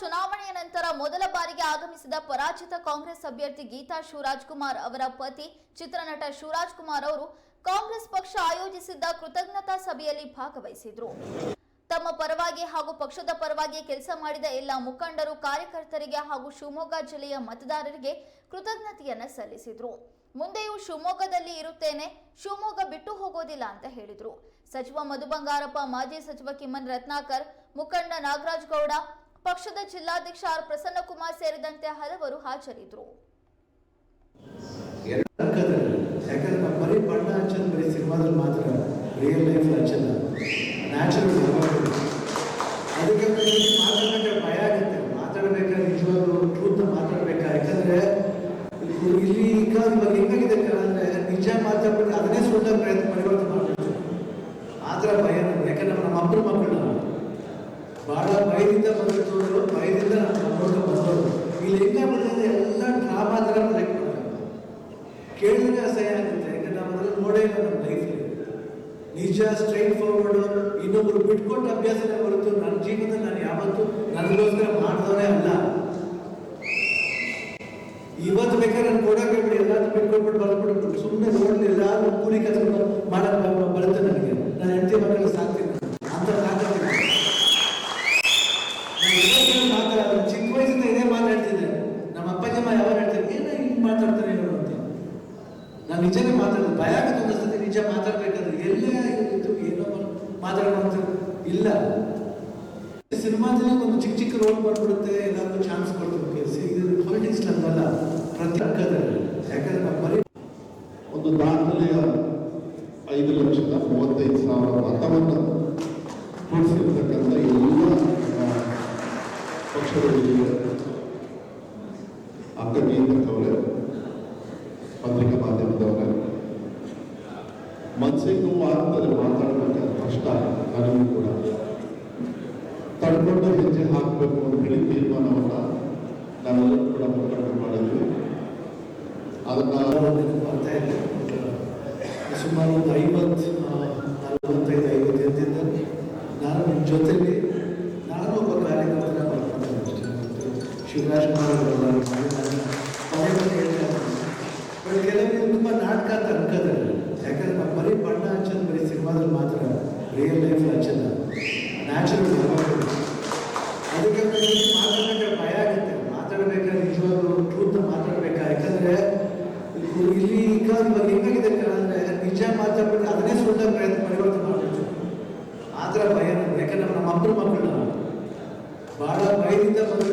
ಚುನಾವಣೆಯ ನಂತರ ಮೊದಲ ಬಾರಿಗೆ ಆಗಮಿಸಿದ ಪರಾಜಿತ ಕಾಂಗ್ರೆಸ್ ಅಭ್ಯರ್ಥಿ ಗೀತಾ ಶಿವರಾಜ್ ಕುಮಾರ್ ಅವರ ಪತಿ ಚಿತ್ರನಟ ಶಿವರಾಜ್ ಕುಮಾರ್ ಅವರು ಕಾಂಗ್ರೆಸ್ ಪಕ್ಷ ಆಯೋಜಿಸಿದ್ದ ಕೃತಜ್ಞತಾ ಸಭೆಯಲ್ಲಿ ಭಾಗವಹಿಸಿದ್ರು. ತಮ್ಮ ಪರವಾಗಿ ಹಾಗೂ ಪಕ್ಷದ ಪರವಾಗಿ ಕೆಲಸ ಮಾಡಿದ ಎಲ್ಲ ಮುಖಂಡರು, ಕಾರ್ಯಕರ್ತರಿಗೆ ಹಾಗೂ ಶಿವಮೊಗ್ಗ ಜಿಲ್ಲೆಯ ಮತದಾರರಿಗೆ ಕೃತಜ್ಞತೆಯನ್ನು ಸಲ್ಲಿಸಿದ್ರು. ಮುಂದೆಯೂ ಶಿವಮೊಗ್ಗದಲ್ಲಿ ಇರುತ್ತೇನೆ, ಶಿವಮೊಗ್ಗ ಬಿಟ್ಟು ಹೋಗೋದಿಲ್ಲ ಅಂತ ಹೇಳಿದ್ರು. ಸಚಿವ ಮಧು ಬಂಗಾರಪ್ಪ, ಮಾಜಿ ಸಚಿವ ಕಿಮ್ಮನ್ ರತ್ನಾಕರ್, ಮುಖಂಡ ನಾಗರಾಜ್ ಗೌಡ ಪಕ್ಷದ ಜಿಲ್ಲಾಧ್ಯಕ್ಷ ಆರ್ ಪ್ರಸನ್ನಕುಮಾರ್ ಸೇರಿದಂತೆ ಹಲವರು ಹಾಜರಿದ್ದರು. ಇಲ್ಲಿ ಈಗ ಅಂದ್ರೆ ನಿಜ ಮಾತಾಡ್ಬಿಟ್ಟು ಅದನ್ನೇ ಸುಳ್ಳ ಪ್ರಯತ್ನ ಪರಿವರ್ತನೆ ಮಾಡ್ಬಿಡ್ತಾರೆ ಆ ಭಯ ಯಾಕಂದ್ರೆ ನಮ್ಮ ಅಬ್ಬರು ಮಕ್ಕಳು ಬಹಳ ಭಯದಿಂದ ಬಂದಿದ್ದವರು ಭಯದಿಂದ ನಮ್ಮ ಮಕ್ಕಳು ಬಂದವರು ಇಲ್ಲಿ ಹೆಂಗಾಗ್ಬಿಟ್ಟಿದೆ ಎಲ್ಲ ಡ್ರಾಮಾ ಥರ ಕಲೆಕ್ಟ್ ಮಾಡ್ತಾರೆ ಕೇಳಿದ್ರೆ ಅಸಹ್ಯ ಆಗುತ್ತೆ ಯಾಕಂದ್ರೆ ನಾವು ನನ್ನ ಲೈಫಲ್ಲಿ ನಿಜ ಸ್ಟ್ರೈಟ್ ಫಾರ್ವರ್ಡು ಇನ್ನೊಬ್ರು ಬಿಟ್ಕೊಟ್ಟು ಅಭ್ಯಾಸನೇ ಬರುತ್ತೆ ನನ್ನ ಜೀವನದಲ್ಲಿ ನಾನು ಯಾವತ್ತೂ ನನಗೋಸ್ಕರ ಮಾಡಿದವರೇ ಅಲ್ಲ. ಇವತ್ತು ಬೇಕಾದ್ರೆ ನಾನು ಕೊಡೋಕೆ ಬಿಡಿ ಎಲ್ಲಾದ್ರೂ ಬಿಟ್ಕೊಟ್ಬಿಟ್ಟು ಬರ್ಬಿಟ್ಟು ಸುಮ್ಮನೆ ನೋಡಲಿ ಎಲ್ಲಾದ್ರೂ ಕೂಲಿ ಕೆಲಸ ಮಾಡೋಕೆ ಬರುತ್ತೆ ನನಗೆ ನಾನು ಹೆಂಡತಿ ಮಕ್ಕಳು ಸಾಕ್ತೀನಿ ಅಂತ ಸಾಕ್ತೀನಿ ನಾನು ಇವತ್ತಿನ ಮಾತಾಡೋದು ಚಿಕ್ಕ ವಯಸ್ಸಿಂದ ಇದೇ ಮಾತಾಡ್ತಿದ್ದೆ ನಮ್ಮ ಅಪ್ಪಾಜಿ ಅಮ್ಮ ಯಾವಾಗ ಹೇಳ್ತಾರೆ ಏನೋ ಹಿಂಗೆ ಮಾತಾಡ್ತಾರೆ ಇವರು ಅಂತ ನಿಜನೇ ಮಾತಾಡೋದು, ಭಯ ಆಗುತ್ತೆ ಒಂದೊಂದ್ಸತಿ ನಿಜ ಮಾತಾಡ್ಬೇಕಾದ್ರೆ ಎಲ್ಲೇ ಆಗಿತ್ತು ಏನೋ ಮಾತಾಡೋಣ ಇಲ್ಲ. ಸಿನಿಮಾದಲ್ಲಿ ಒಂದು ಚಿಕ್ಕ ಚಿಕ್ಕ ರೋಲ್ ಬಂದ್ಬಿಡುತ್ತೆ ಏನಾದ್ರು ಚಾನ್ಸ್ ಕೊಡ್ತೀವಿ ಇದು ಪಾಲಿಟಿಕ್ಸ್ ಅಂತಲ್ಲ ಪ್ರತಿ ಯಾಕಂದ್ರೆ ನಾವು ಬರೀ ಒಂದು ದಾಖಲೆಯ ಐದು ಲಕ್ಷದ ಮೂವತ್ತೈದು ಸಾವಿರ ಮತವನ್ನು ಕೂಡಿಸಿರ್ತಕ್ಕಂಥ ಎಲ್ಲ ಪಕ್ಷಗಳಿಗೆ ಅಕ್ಕ ನಿಯಂತ್ರಕವರೇ ಮನಸ್ಸಿಗೆ ನೋವು ಆಗ್ತದೆ ಕಷ್ಟ ನನಗೂ ಕೂಡ. ತಡ್ಕೊಂಡು ಹೆಜ್ಜೆ ಹಾಕಬೇಕು ಅಂತ ಹೇಳಿ ತೀರ್ಮಾನವನ್ನು ನಾವೆಲ್ಲರೂ ಕೂಡ ಮುಖಂಡರು ಮಾಡಿದ್ವಿ. ಅದನ್ನು ಇದೆ ಸುಮಾರು ಒಂದು ಐವತ್ತು ನಲವತ್ತೈದು ಐವತ್ತು ಇರ್ತಿದ್ದೆ ನಾನು ನಿಮ್ಮ ಜೊತೆಲಿ ನಾನು ಒಬ್ಬ ಕಾರ್ಯಕರ್ತನ ಮಾಡ್ಕೊಂಡು ಶಿವರಾಜ್ ಕುಮಾರ್ ರಿಯಲ್ ಲೈಫ್ ಹಚ್ಚಲ್ಲ ನ್ಯಾಚುರಲ್ ಅದಕ್ಕೆ ಮಾತಾಡಬೇಕಾದ್ರೆ ಭಯ ಆಗುತ್ತೆ. ಮಾತಾಡಬೇಕಾದ್ರೆ ನಿಜವಾಗ್ಲೂ ಟ್ರೂತ್ ಮಾತಾಡಬೇಕಾ? ಯಾಕಂದ್ರೆ ಇಲ್ಲಿ ಈಗ ಇವಾಗ ಹೆಂಗಾಗಿದೆ ಅಂದ್ರೆ ನಿಜ ಮಾತಾಡ್ಬಿಟ್ಟು ಅದನ್ನೇ ಸುಳ್ಳ ಪ್ರಯತ್ನ ಪರಿವರ್ತನೆ ಮಾಡ್ಬಿಡ್ತಾರೆ ಆ ಥರ ಭಯ ಯಾಕಂದ್ರೆ ನಮ್ಮ ಅಬ್ಬರು ಮಕ್ಕಳು ಬಹಳ ಭಯದಿಂದ ಬಂದ